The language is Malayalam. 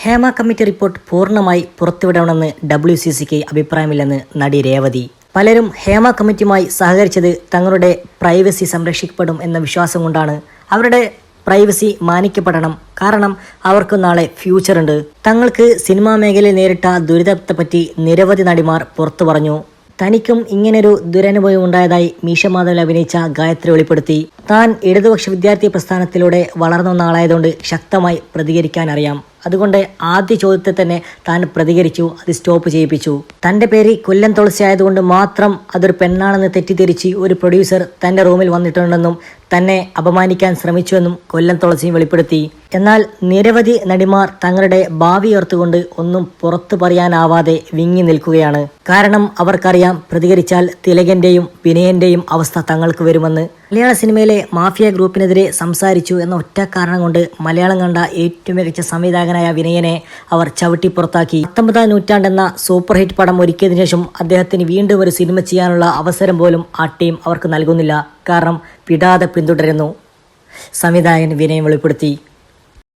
ഹേമ കമ്മിറ്റി റിപ്പോർട്ട് പൂർണമായി പുറത്തുവിടണമെന്ന് ഡബ്ല്യു സി സിക്ക് അഭിപ്രായമില്ലെന്ന് നടി രേവതി. പലരും ഹേമ കമ്മിറ്റിയുമായി സഹകരിച്ചത് തങ്ങളുടെ പ്രൈവസി സംരക്ഷിക്കപ്പെടും എന്ന വിശ്വാസം കൊണ്ടാണ്. അവരുടെ പ്രൈവസി മാനിക്കപ്പെടണം. കാരണം അവർക്ക് നാളെ ഫ്യൂച്ചറുണ്ട്. തങ്ങൾക്ക് സിനിമാ മേഖലയിൽ നേരിട്ട ദുരിതത്തെപ്പറ്റി നിരവധി നടിമാർ പുറത്തു പറഞ്ഞു. തനിക്കും ഇങ്ങനൊരു ദുരനുഭവം ഉണ്ടായതായി മീശ മാധവൻ അഭിനയിച്ച ഗായത്രി വെളിപ്പെടുത്തി. താൻ ഇടതുപക്ഷ വിദ്യാർത്ഥി പ്രസ്ഥാനത്തിലൂടെ വളർന്ന ആളായതുകൊണ്ട് ശക്തമായി പ്രതികരിക്കാൻ അറിയാം അതുകൊണ്ട് ആദ്യ ചോദ്യത്തെ തന്നെ താൻ പ്രതികരിച്ചു അത് സ്റ്റോപ്പ് ചെയ്യിപ്പിച്ചു. തന്റെ പേര് കൊല്ലം തുളസി ആയതുകൊണ്ട് മാത്രം അതൊരു പെണ്ണാണെന്ന് തെറ്റിദ്ധരിച്ച് ഒരു പ്രൊഡ്യൂസർ തന്റെ റൂമിൽ വന്നിട്ടുണ്ടെന്നും തന്നെ അപമാനിക്കാൻ ശ്രമിച്ചുവെന്നും കൊല്ലം തുളസി വെളിപ്പെടുത്തി. എന്നാൽ നിരവധി നടിമാർ തങ്ങളുടെ ഭാവി ഓർത്തുകൊണ്ട് ഒന്നും പുറത്തു പറയാനാവാതെ വിങ്ങി നിൽക്കുകയാണ്. കാരണം അവർക്കറിയാം പ്രതികരിച്ചാൽ തിലകന്റെയും വിനയന്റെയും അവസ്ഥ തങ്ങൾക്ക് വരുമെന്ന്. മലയാള സിനിമയിലെ മാഫിയ ഗ്രൂപ്പിനെതിരെ സംസാരിച്ചു എന്ന ഒറ്റ കാരണം കൊണ്ട് മലയാളം കണ്ട ഏറ്റവും മികച്ച സംവിധായകനായ വിനയനെ അവർ ചവിട്ടി പുറത്താക്കി. പത്തൊമ്പതാം നൂറ്റാണ്ടെന്ന സൂപ്പർ ഹിറ്റ് പടം ഒരുക്കിയതിനു ശേഷം അദ്ദേഹത്തിന് വീണ്ടും ഒരു സിനിമ ചെയ്യാനുള്ള അവസരം പോലും ആ ടീം അവർക്ക് നൽകുന്നില്ല. കാരണം വിടാതെ പിന്തുടരുന്നു. സംവിധായകൻ വിനയം വെളിപ്പെടുത്തി.